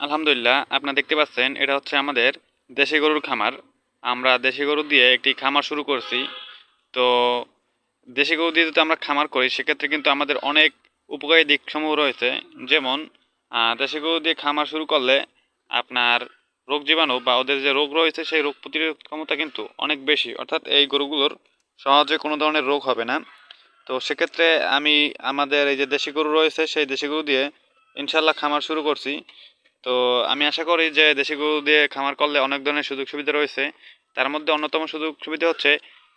আলহামদুলিল্লাহ, আপনারা দেখতে পাচ্ছেন, এটা হচ্ছে আমাদের দেশি গরুর খামার। আমরা দেশি গরু দিয়ে একটি খামার শুরু করছি। তো দেশি গরু দিয়ে যদি আমরা খামার করি, সেক্ষেত্রে কিন্তু আমাদের অনেক উপকারী দিকসমূহ রয়েছে। যেমন দেশি গরু দিয়ে খামার শুরু করলে আপনার রোগ জীবাণু বা ওদের যে রোগ রয়েছে, সেই রোগ প্রতিরোধ ক্ষমতা কিন্তু অনেক বেশি। অর্থাৎ এই গরুগুলোর সহজে কোনো ধরনের রোগ হবে না। তো সেক্ষেত্রে আমি আমাদের এই যে দেশি গরু রয়েছে, সেই দেশি গরু দিয়ে ইনশাল্লাহ খামার শুরু করছি। তো আমি আশা করি যে দেশি গরু দিয়ে খামার করলে অনেক ধরনের সুযোগ সুবিধা রয়েছে। তার মধ্যে অন্যতম সুযোগ সুবিধা হচ্ছে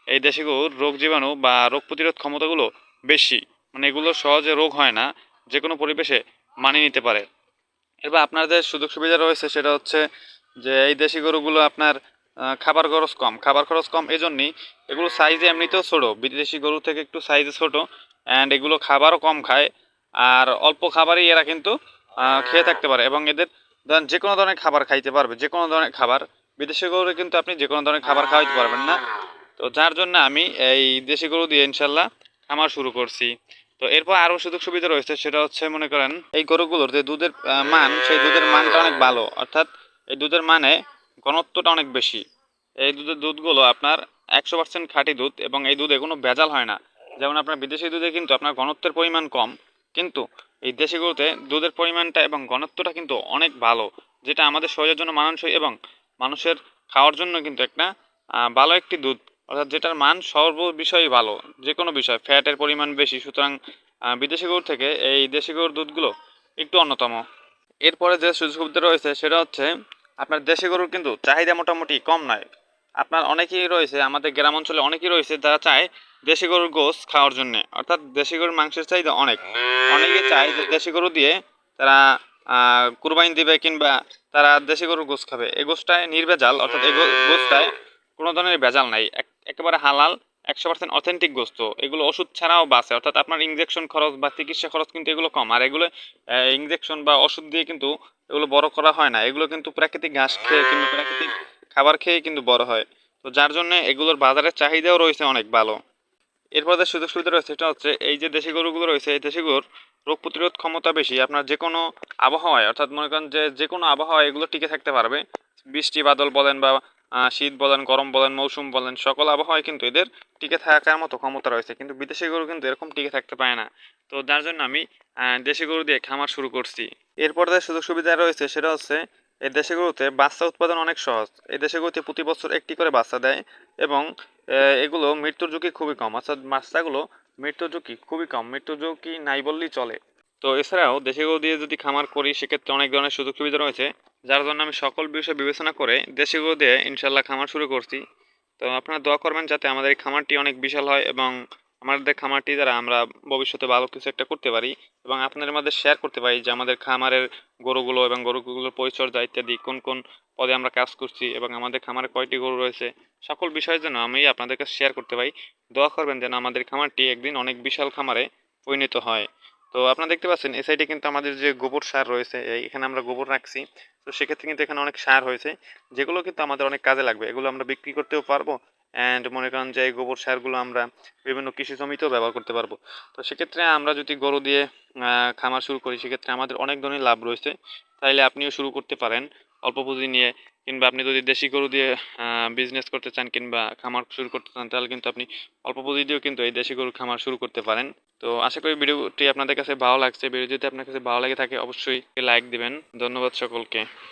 এই দেশি গরুর রোগ জীবাণু বা রোগ প্রতিরোধ ক্ষমতাগুলো বেশি। মানে এগুলো সহজে রোগ হয় না যে কোনো পরিবেশে মানিয়ে নিতে পারে। এবার আপনার যে সুযোগ সুবিধা রয়েছে সেটা হচ্ছে যে এই দেশি গরুগুলো আপনার খাবার খরচ কম। খাবার খরচ কম এই জন্যই এগুলো সাইজে এমনিতেও ছোটো। বিদেশি গরু থেকে একটু সাইজে ছোটো। অ্যান্ড এগুলো খাবারও কম খায়। আর অল্প খাবারই এরা কিন্তু খেয়ে থাকতে পারে এবং এদের ধরেন যে কোনো ধরনের খাবার খাইতে পারবে, যে কোনো ধরনের খাবার, বিদেশি গরুরে কিন্তু আপনি যে কোনো ধরনের খাবার খাওয়াইতে পারবেন না। তো যার জন্য আমি এই দেশি গরু দিয়ে ইনশাল্লাহ খামার শুরু করছি। তো এরপর আরও সুযোগ সুবিধা রয়েছে, সেটা হচ্ছে মনে করেন এই গরুগুলোর যে দুধের মান, সেই দুধের মানটা অনেক ভালো। অর্থাৎ এই দুধের মানে ঘনত্বটা অনেক বেশি। এই দুধের দুধগুলো আপনার একশো পার্সেন্ট খাঁটি দুধ এবং এই দুধে কোনো ভেজাল হয় না। যেমন আপনার বিদেশি দুধে কিন্তু আপনার ঘনত্বের পরিমাণ কম, কিন্তু এই দেশি গরুতে দুধের পরিমাণটা এবং ঘনত্বটা কিন্তু অনেক ভালো, যেটা আমাদের শরীরের জন্য মানানসই এবং মানুষের খাওয়ার জন্য কিন্তু একটা ভালো একটি দুধ। অর্থাৎ যেটার মান সর্ব বিষয়ই ভালো যে কোনো বিষয়, ফ্যাটের পরিমাণ বেশি। সুতরাং বিদেশি গরুর থেকে এই দেশি গরুর দুধগুলো একটু অন্যতম। এরপরে যে সুযোগ সুবিধা রয়েছে, সেটা হচ্ছে আপনার দেশি গরুর কিন্তু চাহিদা মোটামুটি কম নয়। আপনার অনেকেই রয়েছে আমাদের গ্রাম অঞ্চলে অনেকেই রয়েছে যারা চায় দেশি গরুর গোস খাওয়ার জন্য। অর্থাৎ দেশি গরুর মাংসের চাহিদা অনেক। অনেকে চায় যে দেশি গরু দিয়ে তারা আহ, কুরবানি দিবে কিংবা তারা দেশি গরুর গোস খাবে। এই গোসটায় নির্ভেজাল অর্থাৎ এই গোসটায় কোনো ধরনের ভেজাল নাই। একেবারে হালাল একশো পার্সেন্ট অথেন্টিক গোস্ত এগুলো ওষুধ ছাড়াও বাঁচে। অর্থাৎ আপনার ইঞ্জেকশন খরচ বা চিকিৎসা খরচ কিন্তু এগুলো কম। আর এগুলো ইঞ্জেকশন বা ওষুধ দিয়ে কিন্তু এগুলো বড় করা হয় না। এগুলো কিন্তু প্রাকৃতিক ঘাস খেয়ে কিংবা প্রাকৃতিক খাবার খেয়ে কিন্তু বড় হয়। তো যার জন্য এগুলোর বাজারের চাহিদাও রয়েছে অনেক ভালো। এরপর যে সুযোগ সুবিধা রয়েছে সেটা হচ্ছে এই যে দেশি গরুগুলো রয়েছে, এই দেশি গরুর রোগ প্রতিরোধ ক্ষমতা বেশি। আপনার যে কোনো আবহাওয়ায়, অর্থাৎ মনে করেন যে যে কোনো আবহাওয়ায় এগুলো টিকে থাকতে পারবে। বৃষ্টি, বাদল বলেন বা শীত বলেন, গরম বলেন, মৌসুম বলেন, সকল আবহাওয়ায় কিন্তু এদের টিকে থাকার মতো ক্ষমতা রয়েছে। কিন্তু বিদেশি গরু কিন্তু এরকম টিকে থাকতে পারে না। তো যার জন্য আমি দেশি গরু দিয়ে খামার শুরু করছি। এরপর যে সুযোগ সুবিধা রয়েছে সেটা হচ্ছে এই দেশি গরুতে বাচ্চা উৎপাদন অনেক সহজ। এই দেশি গরুতে প্রতি বছর একটি করে বাচ্চা দেয় এবং এগুলো মৃত্যুর ঝুঁকি খুবই কম। অর্থাৎ বাচ্চাগুলো মৃত্যুর ঝুঁকি খুবই কম। মৃত্যুর ঝুঁকি নাই বললেই চলে। তো এছাড়াও দেশি গরু দিয়ে যদি খামার করি, সেক্ষেত্রে অনেক ধরনের সুযোগ সুবিধা রয়েছে, যার জন্য আমি সকল বিষয় বিবেচনা করে দেশি গরু দিয়ে ইনশাল্লাহ খামার শুরু করছি। তো আপনারা দোয়া করবেন যাতে আমাদের এই খামারটি অনেক বিশাল হয় এবং আমাদের খামারটি দ্বারা আমরা ভবিষ্যতে ভালো কিছু একটা করতে পারি এবং আপনাদের মধ্যে শেয়ার করতে পারি যে আমাদের খামারের গরুগুলো এবং গরুগুলোর পরিচর্যা ইত্যাদি, কোন কোন পদে আমরা কাজ করছি এবং আমাদের খামারে কয়টি গরু রয়েছে, সকল বিষয়ের জন্য আমি আপনাদের কাছে শেয়ার করতে পারি। দোয়া করবেন যেন আমাদের খামারটি একদিন অনেক বিশাল খামারে পরিণত হয়। তো আপনারা দেখতে পাচ্ছেন, এই সাইডে কিন্তু আমাদের যে গোবর সার রয়েছে এখানে আমরা গোবর রাখছি। তো সেক্ষেত্রে কিন্তু এখানে অনেক সার হয়েছে, যেগুলো কিন্তু আমাদের অনেক কাজে লাগবে। এগুলো আমরা বিক্রি করতেও পারব। অ্যান্ড মনে করেন যে এই গোবর সারগুলো আমরা বিভিন্ন কৃষি জমিতেও ব্যবহার করতে পারব। তো সেক্ষেত্রে আমরা যদি গরু দিয়ে খামার শুরু করি, সেক্ষেত্রে আমাদের অনেক ধরনের লাভ রয়েছে। তাইলে আপনিও শুরু করতে পারেন অল্প পুঁজি নিয়ে। কিংবা আপনি যদি দেশি গরু দিয়ে বিজনেস করতে চান কিংবা খামার শুরু করতে চান, তাহলে কিন্তু আপনি অল্প পুঁজি দিয়েও কিন্তু এই দেশি গরুর খামার শুরু করতে পারেন। তো আশা করি ভিডিওটি আপনাদের কাছে ভালো লাগছে। ভিডিও যদি আপনার কাছে ভালো লাগে থাকে, অবশ্যই লাইক দিবেন। ধন্যবাদ সকলকে।